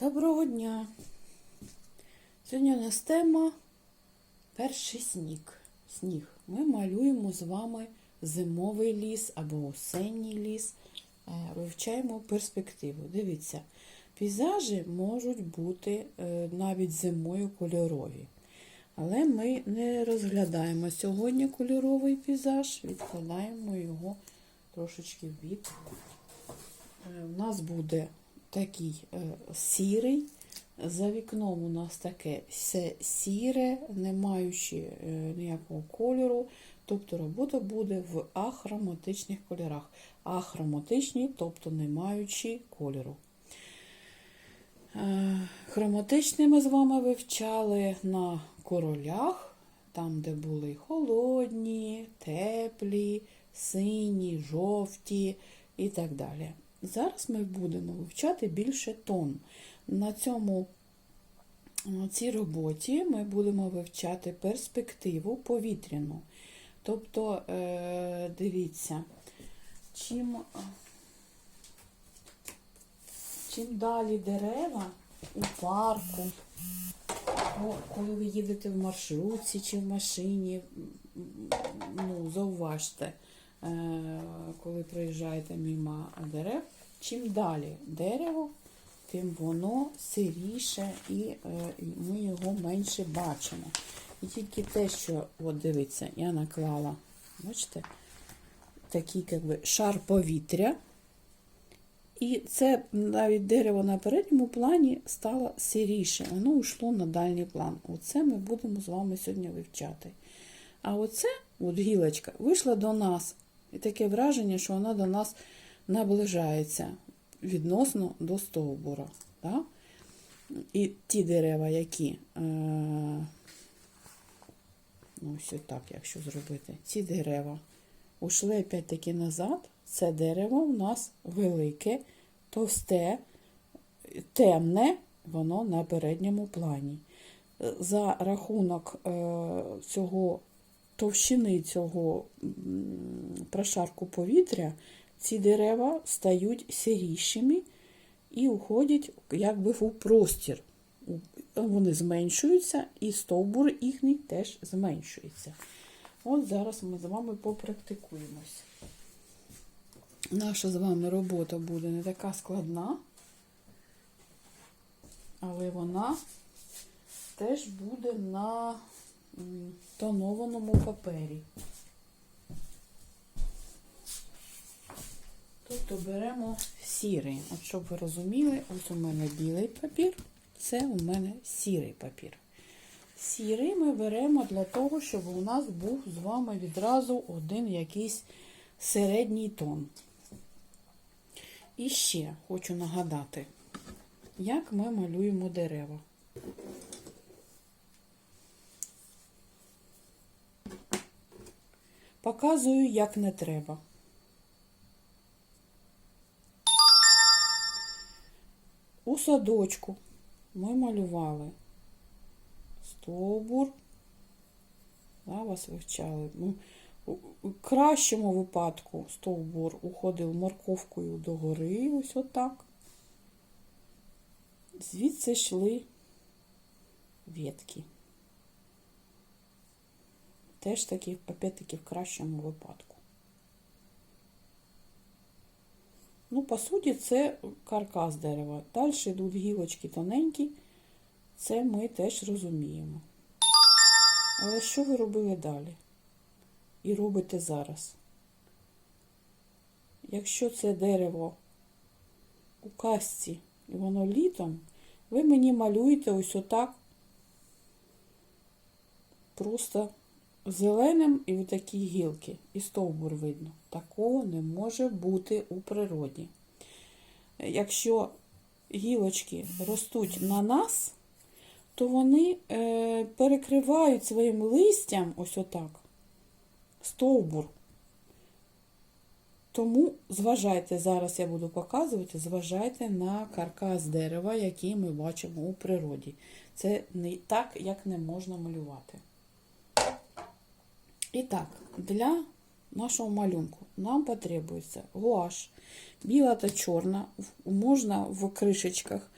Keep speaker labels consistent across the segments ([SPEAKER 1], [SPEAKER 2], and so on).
[SPEAKER 1] Доброго дня! Сьогодні у нас тема перший сніг. Сніг. Ми малюємо з вами зимовий ліс або осенній ліс. Е, Вивчаємо перспективу. Дивіться, пейзажі можуть бути е, навіть зимою кольорові. Але ми не розглядаємо сьогодні кольоровий пейзаж, відкладаємо його трошечки в бік. Е, У нас буде такий е, сірий. За вікном у нас таке все сіре, не маючи е, ніякого кольору. Тобто робота буде в ахроматичних кольорах. Ахроматичні, тобто не маючи кольору. Е, Хроматичні ми з вами вивчали на королях, там, де були холодні, теплі, сині, жовті і так далі. Зараз ми будемо вивчати більше тон. На цьому на цій роботі ми будемо вивчати перспективу повітряну. Тобто, е, дивіться, чим, чим далі дерева у парку, коли ви їдете в маршрутці чи в машині, ну, зауважте, е, коли проїжджаєте мимо дерев, чим далі дерево, тим воно сиріше е, і ми його менше бачимо. І тільки те, що, от дивіться, я наклала, бачите, такий як би, шар повітря. І це навіть дерево на передньому плані стало сиріше, воно йшло на дальній план. Оце ми будемо з вами сьогодні вивчати. А оце, от гілочка, вийшла до нас. І таке враження, що вона до нас наближається відносно до стовбура. Да? І ті дерева, які, е, ну, ось так, якщо зробити, ці дерева ушли опять-таки назад. Це дерево у нас велике, товсте, темне, воно на передньому плані. За рахунок е, цього товщини цього прошарку повітря, ці дерева стають сирішими і уходять якби в простір. Вони зменшуються, і стовбур їхній теж зменшується. От зараз ми з вами попрактикуємось. Наша з вами робота буде не така складна, але вона теж буде на тонованому папері. Тобто беремо сірий. От щоб ви розуміли, ось у мене білий папір, це у мене сірий папір. Сірий ми беремо для того, щоб у нас був з вами відразу один якийсь середній тон. І ще хочу нагадати, як ми малюємо дерева. Показую, як не треба. У садочку ми малювали стовбур. Да, вас вивчали. Ну, у кращому випадку стовбур уходив морковкою догори, ось отак. Звідси йшли ветки. Теж таки, опять-таки, в кращому випадку. Ну, по суті, це каркас дерева. Далі йдуть гілочки тоненькі, це ми теж розуміємо. Але що ви робили далі? І робите зараз? Якщо це дерево у касці і воно літом, ви мені малюєте ось отак просто зеленим і в такі гілки, і стовбур видно. Такого не може бути у природі. Якщо гілочки ростуть на нас, то вони е, перекривають своїм листям ось отак стовбур. Тому зважайте, зараз я буду показувати, зважайте на каркас дерева, який ми бачимо у природі. Це не так, як не можна малювати. І так, для нашого малюнку нам потребується гуаш, біла та чорна, можна в кришечках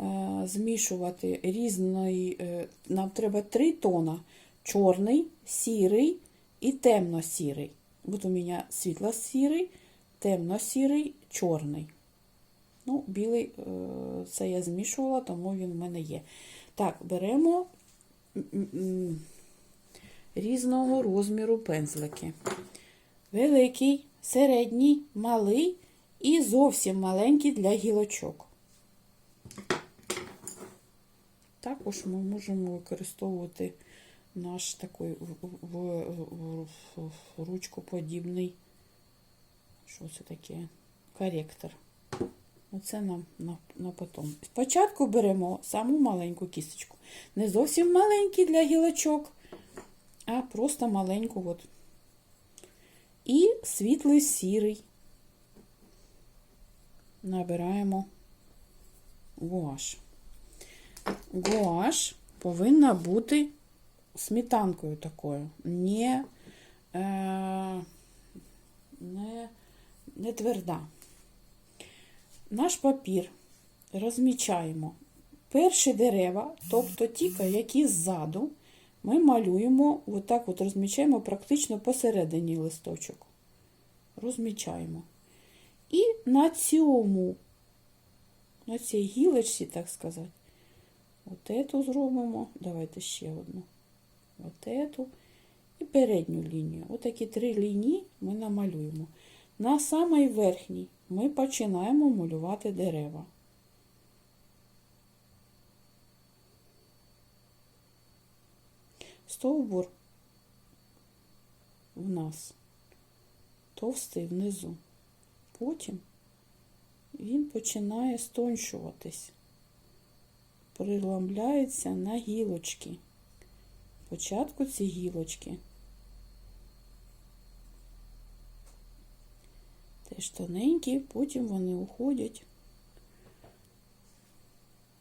[SPEAKER 1] е, змішувати різний, е, нам треба три тона: чорний, сірий і темно-сірий. От у мене світло-сірий, темно-сірий, чорний. Ну, білий е, це я змішувала, тому він в мене є. Так, беремо різного розміру пензлики. Великий, середній, малий і зовсім маленький для гілочок. Також ми можемо використовувати наш такий в, в, в, в ручкоподібний, що це таке? Коректор. Оце нам на, на потом. Спочатку беремо саму маленьку кісточку. Не зовсім маленький для гілочок, а просто маленьку. От. І світлий сірий. Набираємо гуаш. Гуаш повинна бути сметанкою такою, не, е, не, не тверда. Наш папір розмічаємо перші дерева, тобто ті, які ззаду, ми малюємо, отак от розмічаємо практично посередині листочок. Розмічаємо. І на цьому, на цій гілочці, так сказати, от зробимо. Давайте ще одну. От ету. І передню лінію. Отакі три лінії ми намалюємо. На самій верхній ми починаємо малювати дерева. Стовбур в нас товстий внизу. Потім він починає стончуватись, приламляється на гілочки. Спочатку ці гілочки теж тоненькі, потім вони уходять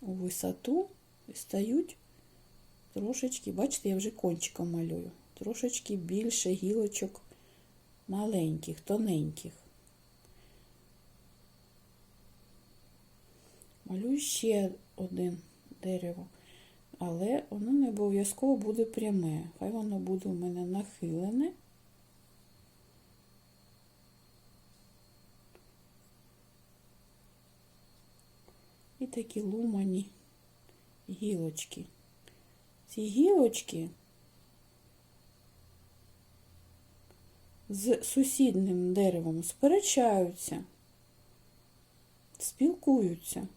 [SPEAKER 1] у висоту і стають трошечки, бачите, я вже кончиком малюю, трошечки більше гілочок маленьких, тоненьких. Малюю ще один дерево, але воно не обов'язково буде пряме. Хай воно буде у мене нахилене. І такі лумані гілочки. Ці гілочки з сусідним деревом сперечаються, спілкуються.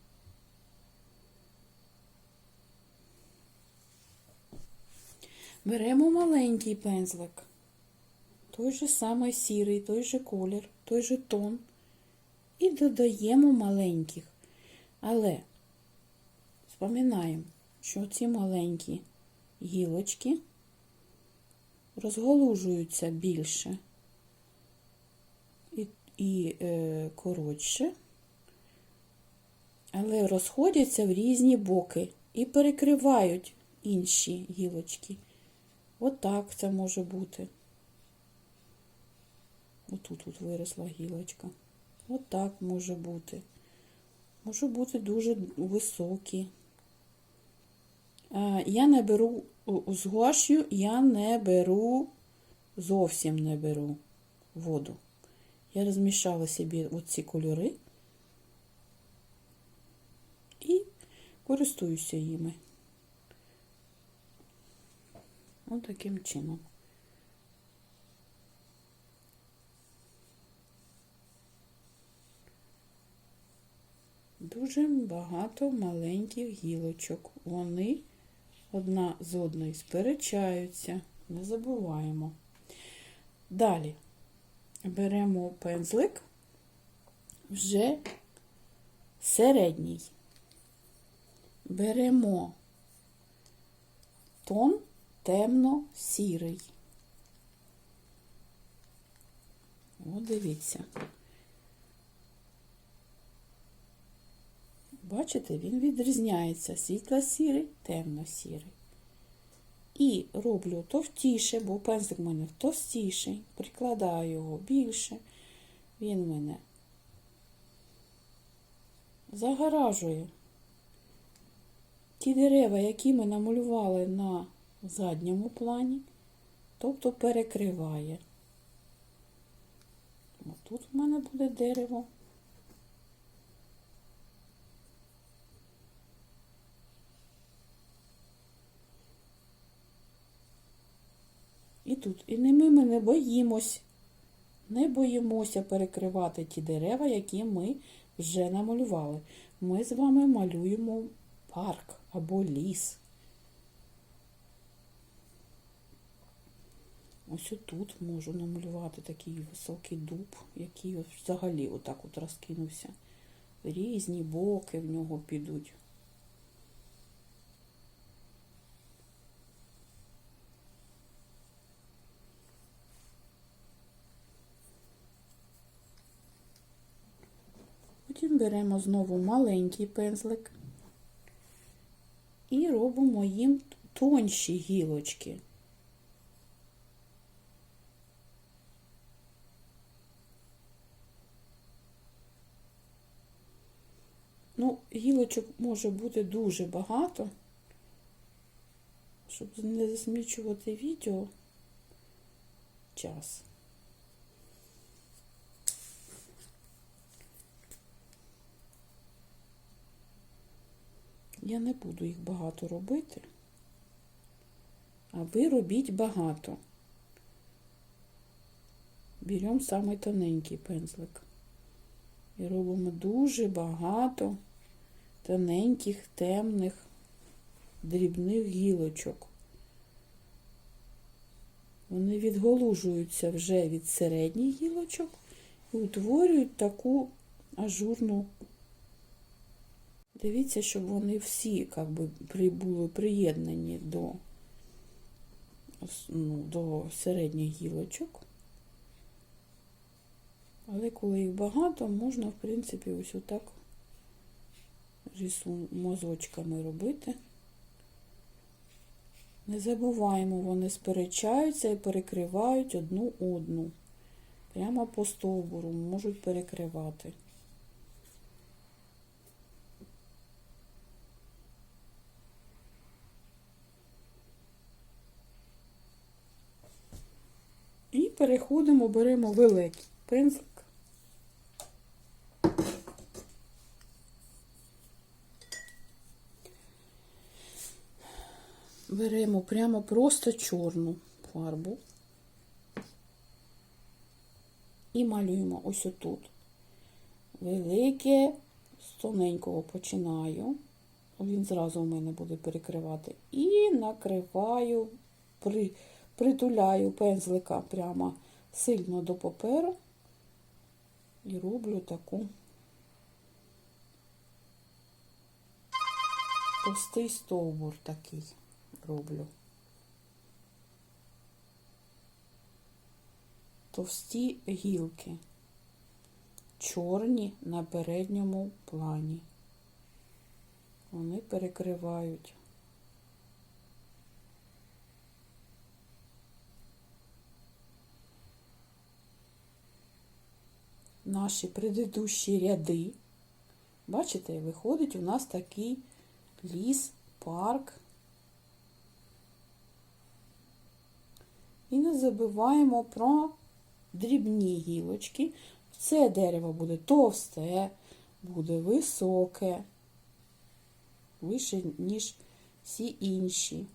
[SPEAKER 1] Беремо маленький пензлик, той же самий сірий, той же колір, той же тон, і додаємо маленьких. Але споминаємо, що ці маленькі гілочки розголужуються більше і, і е, коротше, але розходяться в різні боки і перекривають інші гілочки. Отак це може бути. Отут тут виросла гілочка. Отак може бути. Може бути дуже високі. Я не беру гуашю, я не беру, зовсім не беру воду. Я розмішала собі оці кольори і користуюся їми. Ось таким чином. Дуже багато маленьких гілочок. Вони одна з одної сперечаються, не забуваємо. Далі беремо пензлик вже середній. Беремо тон темно-сірий. О, дивіться. Бачите, він відрізняється світло-сірий, темно-сірий. І роблю товстіше, бо пензлик в мене товстіший, прикладаю його більше, він мене загоражує ті дерева, які ми намалювали на задньому плані, тобто перекриває. Тут в мене буде дерево. І тут. І ми, ми не боїмось, не боїмося перекривати ті дерева, які ми вже намалювали. Ми з вами малюємо парк або ліс. Ось отут можу намалювати такий високий дуб, який взагалі отак от розкинувся. Різні боки в нього підуть. Потім беремо знову маленький пензлик і робимо їм тонші гілочки. Ну, гілочок може бути дуже багато, щоб не засмічувати відео час. Я не буду їх багато робити, а ви робіть багато. Беремо самий тоненький пензлик. І робимо дуже багато тоненьких, темних, дрібних гілочок. Вони відголужуються вже від середніх гілочок і утворюють таку ажурну. Дивіться, щоб вони всі як би, були приєднані до, ну, до середніх гілочок. Але коли їх багато, можна, в принципі, ось отак рису мазочками робити. Не забуваємо, вони сперечаються і перекривають одну одну. Прямо по стовбуру можуть перекривати. І переходимо, беремо великий пензлик. Беремо прямо просто чорну фарбу і малюємо ось отут. Велике, з тоненького починаю. Він зразу у мене буде перекривати. І накриваю, при, притуляю пензлика прямо сильно до паперу і роблю таку товстий стовбур такий роблю. Товсті гілки, чорні на передньому плані. Вони перекривають. Наші предыдущі ряди. Бачите, виходить у нас такий ліс, парк. І не забуваємо про дрібні гілочки. Це дерево буде товсте, буде високе, вище, ніж всі інші.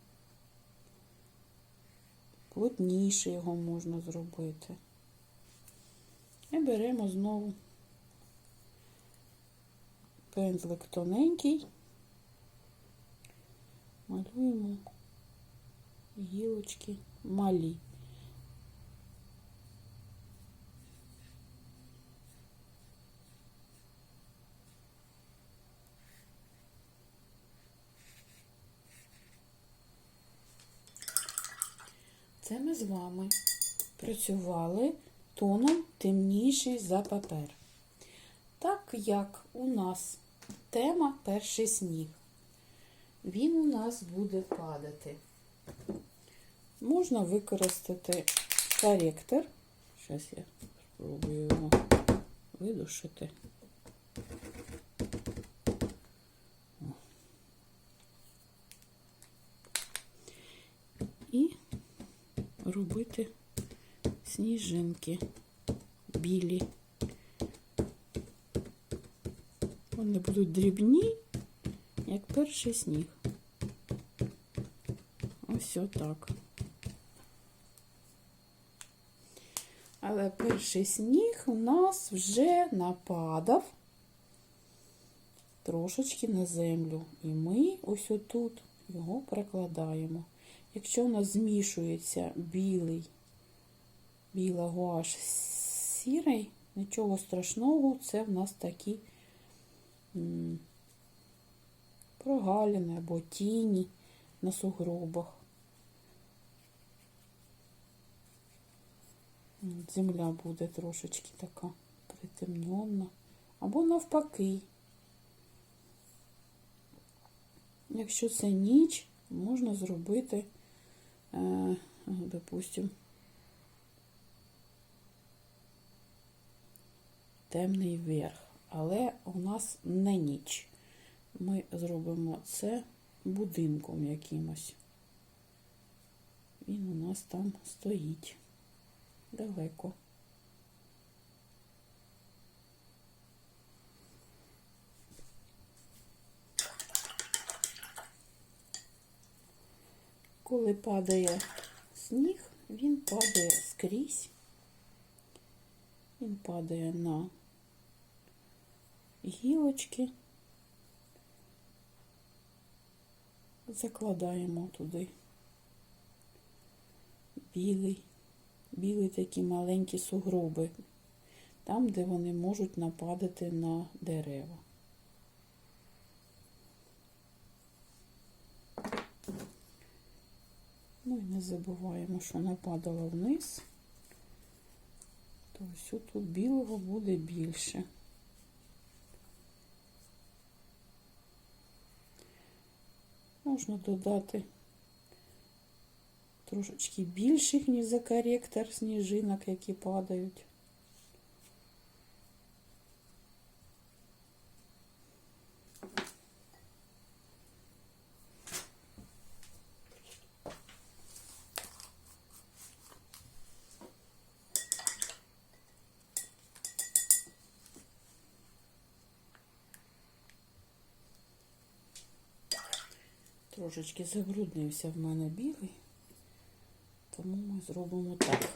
[SPEAKER 1] Плотніше його можна зробити. І беремо знову пензлик тоненький, малюємо гілочки малі. Це ми з вами працювали тоном темніший за папер. Так як у нас тема перший сніг, він у нас буде падати. Можна використати коректор. Зараз я спробую його видушити. робити сніжинки білі. Вони будуть дрібні, як перший сніг. Ось отак. Але перший сніг у нас вже нападав трошечки на землю. І ми ось отут його прикладаємо. Якщо у нас змішується білий, біла гуаш сірий, нічого страшного, це в нас такі м, прогалини або тіні на сугробах. Земля буде трошечки така притемнена. Або навпаки. Якщо це ніч, можна зробити, е, допустим, темний верх. Але у нас не ніч. Ми зробимо це будинком якимось. Він у нас там стоїть далеко. Коли падає сніг, він падає скрізь. Він падає на гілочки. Закладаємо туди білий, білі такі маленькі сугроби, там, де вони можуть нападати на дерева. Ну і не забуваємо, що нападало вниз, то ось тут білого буде більше. Можна додати трошечки більших, ніж за коректор сніжинок, які падають. Трошечки забруднився в мене білий, тому ми зробимо так.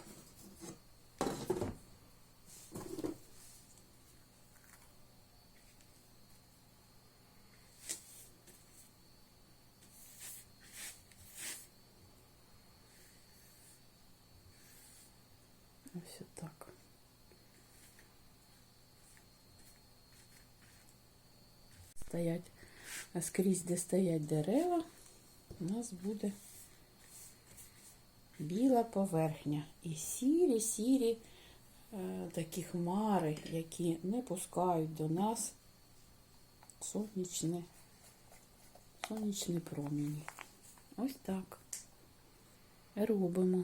[SPEAKER 1] Ось так. Стоять а скрізь, де стоять дерева, у нас буде біла поверхня. І сірі-сірі е, такі хмари, які не пускають до нас сонячні, сонячні промені. Ось так робимо.